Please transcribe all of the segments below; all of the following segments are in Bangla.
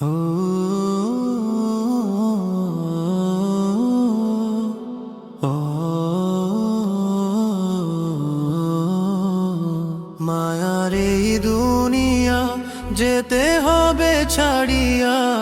মায়ার এই দুনিয়া যেতে হবে ছাড়িয়া।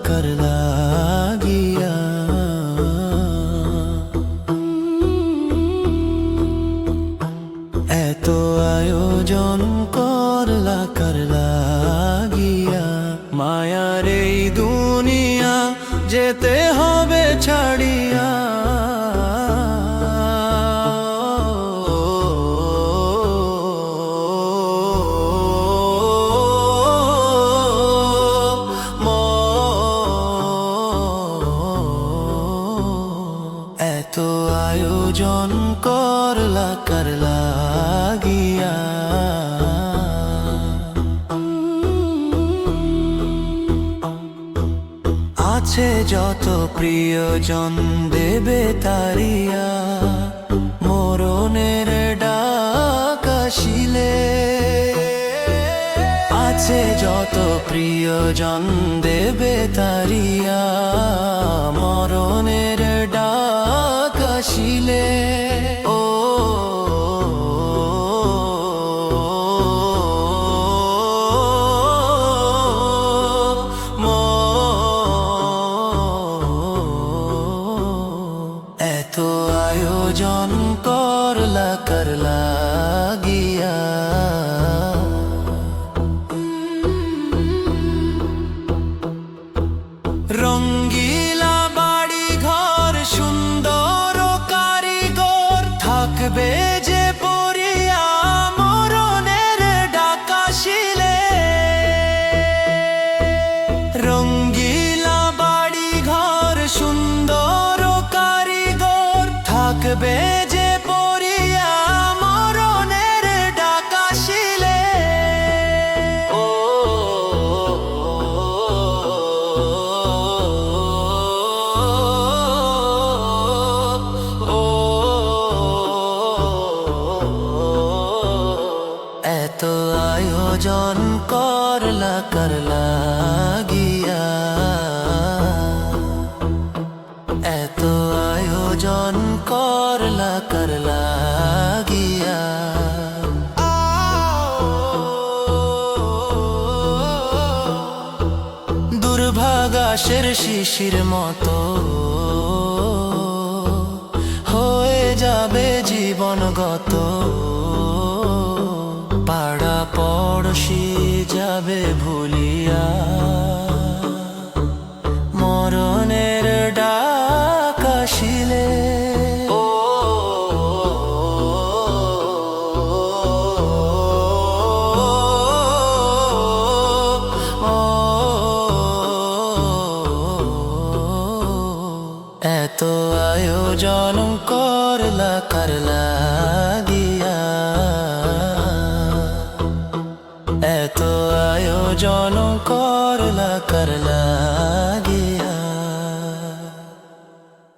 করলা করলা গিয়া এত আয়োজন করলা করলা গিয়া মায়ার এই দুনিয়া যেতে হবে ছাড়িয়া আয়োজন করলা করলা গিয়া। আছে যত প্রিয়জন দেবে তারিয়া মরণের ডাক আসিলে। আছে যত প্রিয়জন দেবে তারিয়া মরণের ডাক আসিলে। থাকবে যে পরিয়া মরণের ডাকাশিলে রঙ্গিলা বাড়ি ঘর সুন্দর কারিগর থাকবে যে আয়োজন করলা করলা গিয়া এত আয়োজন করলা করলা গিয়া দুর্ভাগাসের শিশির মতো হয়ে যাবে জীবনগত পড়শি যাবে ভুলিয়া মরণের ডাক আসিলে এত আয়োজন করলা করলা এত আয়োজন করলা করলা